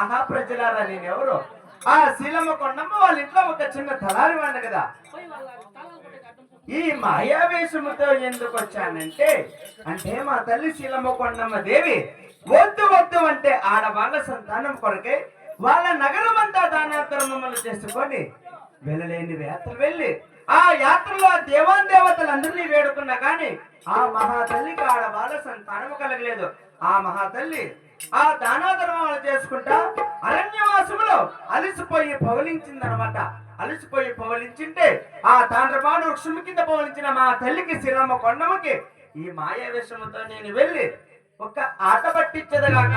ఆహా ప్రజలారా నేనెవరు? ఆ శీలమ్మ కొండమ్మ వాళ్ళ ఇంట్లో ఒక చిన్న తలారి వాడిన కదా. ఈ మాయావేశముతో ఎందుకు వచ్చానంటే అంటే మా తల్లి శీలమ్మ కొండమ్మ దేవి వద్దు వద్దు అంటే ఆడవాళ్ళ సంతానం కొరకే వాళ్ళ నగరం అంతా దానాక్రమములు చేసుకొని వెళ్ళలేని యాత్ర వెళ్ళి ఆ యాత్రలో దేవాన్ దేవతలందరినీ వేడుకున్నా కానీ ఆ మహాతల్లికి ఆడవాళ్ళ సంతానం కలగలేదు. ఆ మహాతల్లి ఆ దానాధర్మాలు చేసుకుంటా అరణ్యవాసములో అలసిపోయి పవలించిందనమాట. అలసిపోయి పవలించింటే ఆ తాండ్రపాడు వృక్షము కింద పవలించిన మా తల్లికి శ్రీరామ కొండమకి ఈ మాయ విషముతో నేను వెళ్ళి ఒక ఆట పట్టించదగాక.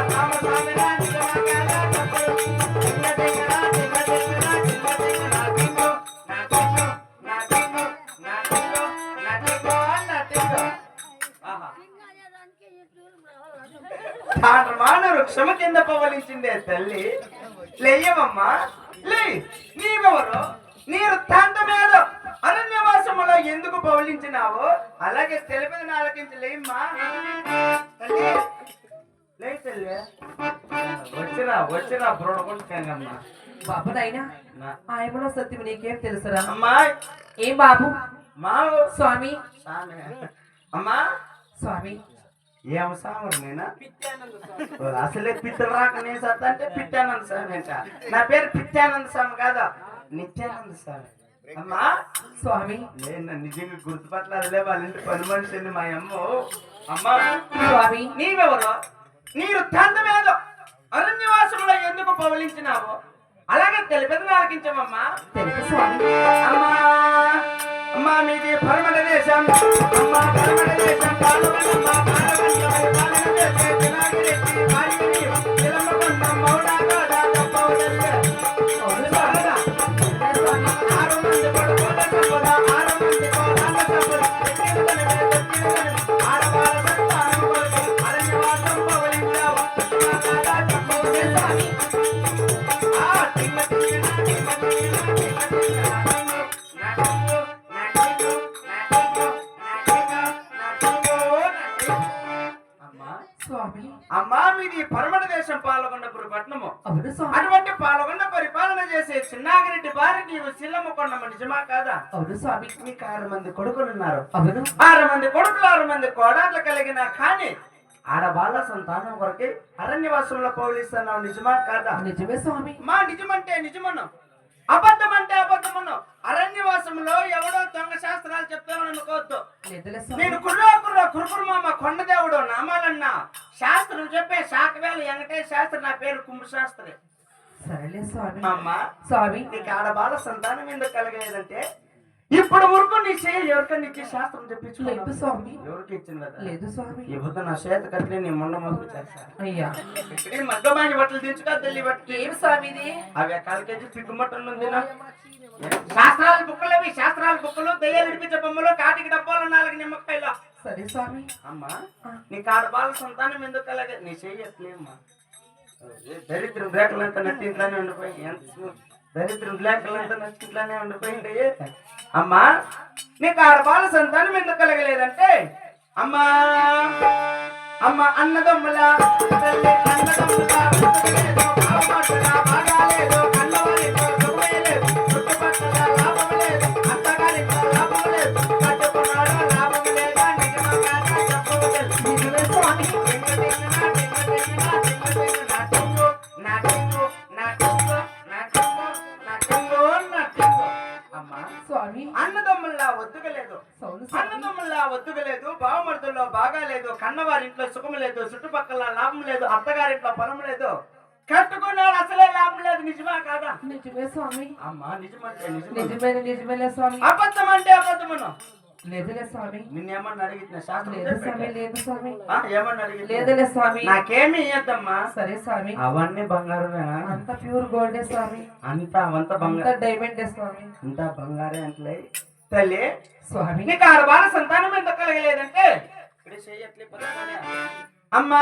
కింద పవలించిందే తల్లి. లేయవమ్మా. లే నీవెవరు? నీరు తంత మీద అరణ్యవాసములో ఎందుకు పవలించినావు అలాగే తెలిపిన నాలకించి లేమ్మా తల్లి లే తల్లి. వచ్చిరా వచ్చిరా బ్రోడకుంటున్నామ్మా బాబు నాయనా ఆయమలో సత్యం నీకేం తెలుసురా? అమ్మాయి ఏం బాబు? మావు. స్వామి. అమ్మా. స్వామి. ఏం సామరు నేనా. అసలే పిత్తలు రాక నేను సత్తా అంటే పిత్యానంద స్వామి అంట. నా పేరు పిత్యానంద స్వామి కాదు? నిత్యానంద స్వామి. అమ్మా స్వామి నేను నిజంగా గుర్తుపట్టలేదులే వాళ్ళ ఇంటి పని మనిషిని మా అమ్మ. అమ్మా స్వామి నీవెవరు? నీరు తంతమేద అరణ్యవాసంలో ఎందుకు పవలించినావు? అలాగే తెలిపేది ఆలకించమమ్మా తెలుసు స్వామి. అమ్మా అమ్మా మీది పరమణ దేశం. అమ్మా. మీది పరమణ దేశం అవును స్వామి. అటువంటి పాల్గొన్న పరిపాలన చేసే చిన్నాగిరెడ్డి భార్య నీవు శిల్లమ్మ కొండమ్మ నిజమా కాదా? అవును స్వామి. నీకు ఆరు మంది కొడుకులున్నారు. అవును. ఆరు మంది కొడుకులు ఆరు మంది కోడాట్లు కలిగిన కానీ ఆడవాళ్ళ సంతానం కొరకే అరణ్యవాసంలో పౌలిస్తున్నావు. నిజమా కాదా? నిజమే స్వామి. మా నిజమంటే నిజమను అబద్ధం అంటే అబద్ధమను అరణ్యవాసంలో ఎవడో దొంగ శాస్త్రాలు చెప్తానని అనుకోవద్దు. నేను కుర్రా కుర్రా కురుకురు మామ కొండదేవుడు నామాలన్నా. శాస్త్రం చెప్పే శాఖవేళ వెంకటేశ్వర శాస్త్రి నా పేరు కుంభ శాస్త్రి సరేలే స్వామి. అమ్మా స్వామి. నీకు ఆడబాల సంతానం ఎందుకు కలగలేదంటే ఇప్పుడు వరకు నీ చేయ ఎవరికన్నా ఇచ్చే శాస్త్రం లేదు చెప్పించుకోలేదు స్వామి. ఎవరికి ఇచ్చింది లేదు స్వామి. ఇప్పుడు నా చేత కట్టిన నీ మొండ మొదలు చేస్తాను అయ్యా. మగ్గమాని బట్టలు దించుకో తల్లి బట్టి ఏం స్వామి ఇది అవి కాలకేజీ పిగ్గుమట్టలు ఉంది శాస్త్రాల బుక్కలు అవి శాస్త్రాల బుక్కలు. దయ్యాలు నడిపించే బొమ్మలు కాటికి డబ్బాలు నాలుగు నిమ్మకాయలు. సరే స్వామి. అమ్మా నీకు ఆడబాల సంతానం ఎందుకు కలగ నీ చెయ్యట్లేమ్మా దరిద్రం బ్రేకలంతా నచ్చి ఇంట్లోనే ఉండిపోయి ఎంత సు- దరిద్రం బ్రేకలంతా నచ్చి ఉండిపోయింది అమ్మా నీకు ఆడబాల సంతానం ఎందుకు కలగలేదంటే? అమ్మా అమ్మ అన్నదమ్ముల తల్లి అన్నదమ్ముల బాగాలేదు, అన్నదమ్ముల్లా ఒత్తుకలేదు బావమరుదుల్లో బాగా లేదు కన్నవారింట్లో సుఖం లేదు చుట్టుపక్కల లాభం లేదు అత్తగారింట్లో పొలం లేదు. కట్టుకున్నాడు అసలే లాభం లేదు నిజమా కాదా? నిజమే స్వామి. అమ్మా నిజమంటే నిజమే. నిజమేలే స్వామి? అబద్ధం అంటే అబద్ధమును. లేదులే స్వామి. నిన్నేమన్నా అడిగిన శాస్త్రం లేదు స్వామి. లేదు స్వామి. ఏమన్నా లేదులే స్వామి. నాకేమి ఇయ్యద్దమ్మా. సరే స్వామి. అవన్నీ బంగారమేనా అంత ప్యూర్ గోల్డే స్వామి. అంతా అవంతా అంత బంగారం డైమండే స్వామి. అంతా బంగారే అంటలే. తల్లి స్వామి. నీకు ఆరు బాల సంతానం ఎందుకు కలగలేదంటే. అమ్మా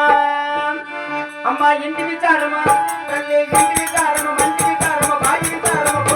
అమ్మా ఇంటి విచారమా? తల్లి ఇంటి విచారమా మంటి విచారమా గోడి విచారమా?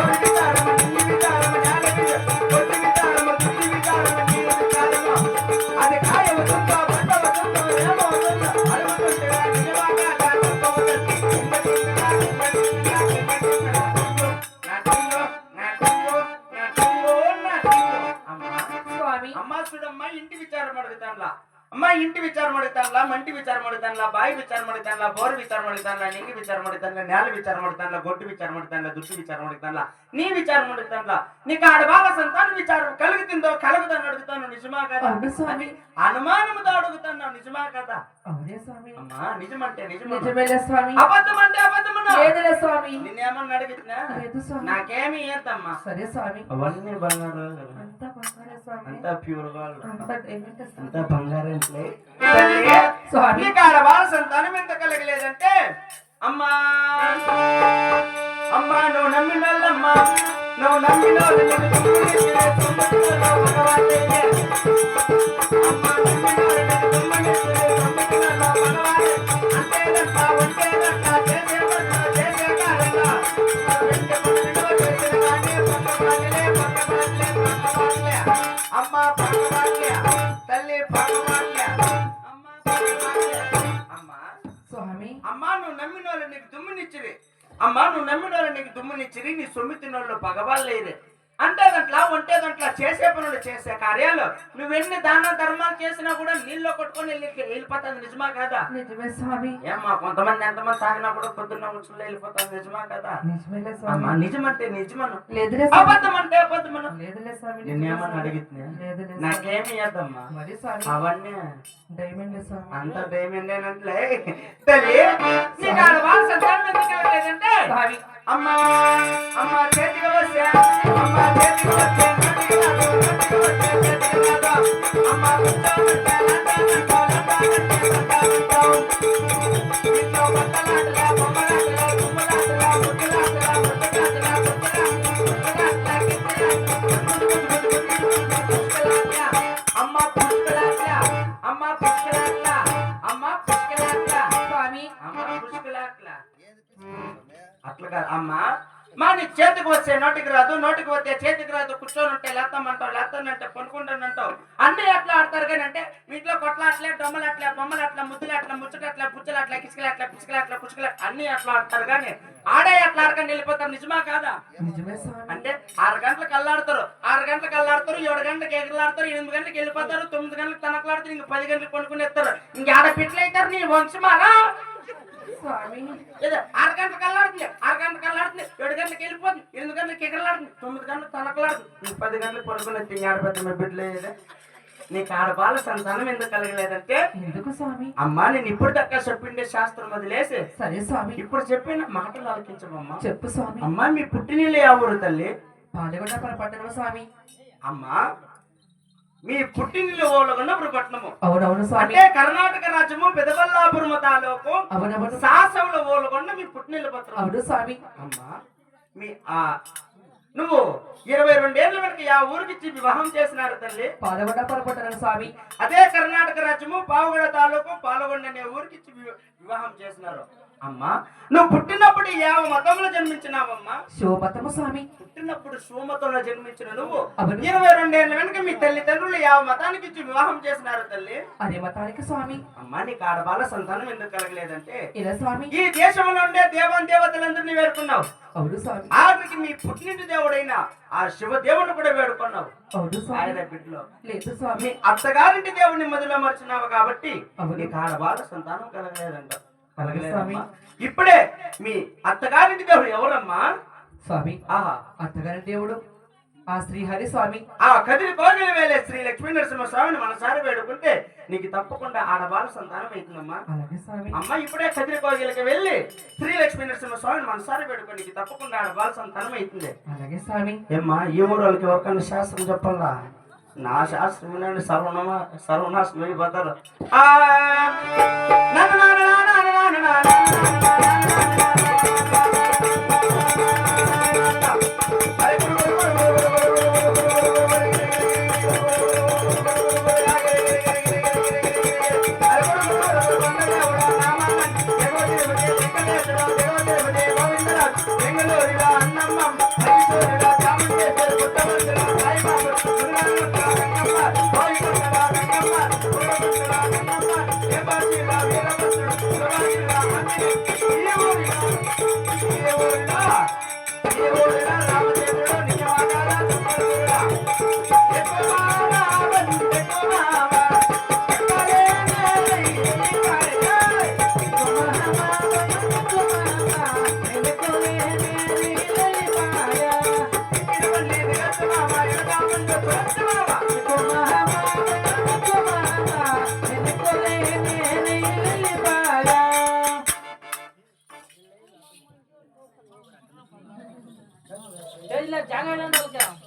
ఇంటి విచారం అడుగుతానులా అమ్మా ఇంటి విచారం అడుగుతానులా మంటి విచారం అడుగుతానులా బాయి విచారం అడుగుతానులా బోరు విచారం అడుగుతానులా నింగి విచారం అడుగుతానులా నేల విచారం అడుగుతానులా గొడ్డు విచారం అడుగుతానులా దుడ్డు విచారం అడుగుతానులా నీ విచారం అడుగుతానులా నీకు ఆడవాళ్ళ సంతానం విచారం కలుగుతుందో కలుగుదని అడుగుతాను నిజమా కదా? అవును స్వామి. అనుమానముతో అడుగుతాను నిజమా కదా? అవునే స్వామి. అమ్మా నిజమంటే నిజమా? నిజమేలే స్వామి. అబద్ధం అంటే అబద్ధమన్నా లేదులే స్వామి. నిన్నేమన్నా అడిగినా లేదు స్వామి. నాకేమి ఏద్దమ్మా సరే స్వామి. అవన్నీ బంగారు అంత బంగారే ప్యూర్గా అంత స్వామి? నీకు ఆడ వాళ్ళ సంతానం ఎంత కలగలేదంటే అమ్మా! అమ్మా నువ్వు నమ్మినోళ్ళమ్మా. నువ్వు నమ్మినోళ్ళు నమ్మిన వాళ్ళు నీకు దుమ్మునిచ్చిరి. అమ్మా నువ్వు నమ్మిన వాళ్ళు నీకు దుమ్మునిచ్చిరి నీ సొమ్మి తిన్న వాళ్ళు లేరే. అంటే దాంట్లో ఒంటే దాంట్లో చేసే పనులు చేసే కార్యాలు. నువ్వెన్ని దాన ధర్మాలు చేసినా కూడా నీళ్ళు కొట్టుకొని వెళ్ళి వెళ్ళిపోతుంది నిజమా కదా? నిజమే స్వామి. ఏమ్మా కొంతమంది ఎంతమంది తాగినా కూడా పొద్దున్న ఉంచులో వెళ్ళిపోతుంది నిజమా కదా? స్వామి. నిజమంటే నిజమను. లేదులే అబద్ధం అంటే అబద్ధమను. లేదులే స్వామి నిజమే స్వామి. అడిగితే. నాకేమి ఇవ్వద్దమ్మా మరి స్వామి. అవన్నీ డైమండే స్వామి. అంత భయమేంటేనంటే తల్లి నీకు ఆడ వాళ్ళ సంతానం ఎందుకు స్వామి. అమ్మా అమ్మా చేతికి వస్తే అమ్మా చేతికి వస్తే నోటికి రాదు, నోటికి వస్తే చేతికి రాదు. అమ్మా కూర్చోమంటే అట్లా కాదు అమ్మా మా నీ చేతికి వస్తే నోటికి రాదు నోటికి వస్తే చేతికి రాదు కూర్చొని ఉంటే లేస్తామంటావు లేస్తానంటే పనుకుంటానంటావు అన్నీ అట్లా ఆడతారు కానీ అంటే ఇంట్లో కొట్లాట్లే డొమ్మలట్లే బొమ్మలట్లా ముద్దులట్లా ముచ్చటట్లా బుచ్చలట్లా కిసుకలట్లా పిసుకలట్లా కుచుకల అన్నీ అట్లా ఆడతారు కానీ ఆడే అట్లా ఆడకని వెళ్ళిపోతారు నిజమా కాదా? అంటే ఆరు గంటలకు అల్లాడతారు ఆరు గంటలకు అల్లాడతారు ఏడు గంటలకు ఎగలాడతారు ఎనిమిది గంటలకు వెళ్ళిపోతారు తొమ్మిది గంటలకు తనకలాడతారు ఇంక పది గంటలకు కొనుక్కుని ఎత్తారు ఇంక ఆడ పిట్లు అవుతారు నీ వంశమారా అల్లాడుతుంది ఆరు గంటలకు అల్లాడుతుంది ఏడు గంటలకు వెళ్ళిపోతుంది ఎనిమిది గంటలకు ఎగరలాడుతుంది తొమ్మిది గంటలకు తనకలాడుతుంది. ఇంక పది గంటలకు పడుకుని తింగాడు పెద్ద మీ బిడ్డలు ఏదే నీకు ఆడబాల సంతానం ఎందుకు కలగలేదంటే ఎందుకు స్వామి? అమ్మా నేను ఇప్పుడు దక్క చెప్పిండే శాస్త్రం వదిలేసి సరే స్వామి. ఇప్పుడు చెప్పిన మాటలు ఆలకించమమ్మా చెప్పు స్వామి. అమ్మా మీ పుట్టినీళ్ళు ఊరు తల్లి? పాలగొండ పట్టణం స్వామి. అమ్మా మీ పుట్టినీళ్ళు ఓలగొండ పట్టణము అవునవును స్వామి. అంటే కర్ణాటక రాజ్యము పెదబల్లాపురము తాలూకు అవునవును. సాసవుల ఓలగొండ మీ పుట్టినీళ్ళ పత్రం. అవును స్వామి. అమ్మా మీ ఆ నువ్వు ఇరవై రెండేళ్ళ వెనక ఆ ఊరికి వివాహం చేసినారు తల్లి. పాలగొండ పట్టణం స్వామి. అదే కర్ణాటక రాజ్యము పావుగడ తాలూకు పాల్గొండ అనే ఊరికి ఇచ్చి వి- వివాహం చేసినారు. అమ్మా నువ్వు పుట్టినప్పుడు యావ మతంలో జన్మించినావమ్మా? శివమతము స్వామి. పుట్టినప్పుడు సోమతంలో జన్మించిన నువ్వు. ఇరవై రెండేళ్ళ వెనక మీ తల్లిదండ్రులు యావ మతానికి ఇచ్చి వివాహం చేసినారు తల్లి? అరే మతానికి స్వామి. అమ్మా నీకు ఆడబాల సంతానం ఎందుకు కలగలేదంటే? ఇలా స్వామి? ఈ దేశంలో ఉండే దేవాన్ దేవతలందరినీ వేడుకున్నావు. అవును స్వామి. ఆఖరికి మీ పుట్టినింటి దేవుడైన ఆ శివ దేవుని కూడా వేడుకున్నావు. అవును స్వామి. ఆయన బిడ్డలో. లేదు స్వామి. అత్తగారింటి దేవుని మదిలో మర్చినావు కాబట్టి అవును. నీకు ఆడబాల సంతానం కలగలేదంట. కలగలేదమ్మా స్వామి. ఇప్పుడే మీ అత్తగారింటి దేవుడు ఎవరమ్మా? స్వామి. ఆహా. అత్తగారి దేవుడు. ఆ శ్రీహరి స్వామి. ఆ కదిరి కోగిలి వేలే శ్రీ లక్ష్మీ నరసింహ స్వామిని మనసారి వేడుకుంటే నీకు తప్పకుండా ఆడబాల సంతానం అవుతుందమ్మా. అలాగే స్వామి. అమ్మ ఇప్పుడే కదిరి కోగిలికి వెళ్ళి శ్రీ లక్ష్మీ నరసింహ స్వామిని మనసారి వేడుకో నీకు తప్పకుండా ఆడబాల సంతానం అవుతుంది. అలాగే స్వామి. ఏమ్మా ఈ ఊరు వాళ్ళకి ఎవరికన్నా శాస్త్రం చెప్పాలా? నా శాస్త్రం సర్వనామ సర్వనాశనం అయిపోతారు la la la ಇಲ್ಲ ಜಾಗ ಇಲ್ಲ ಅಂತ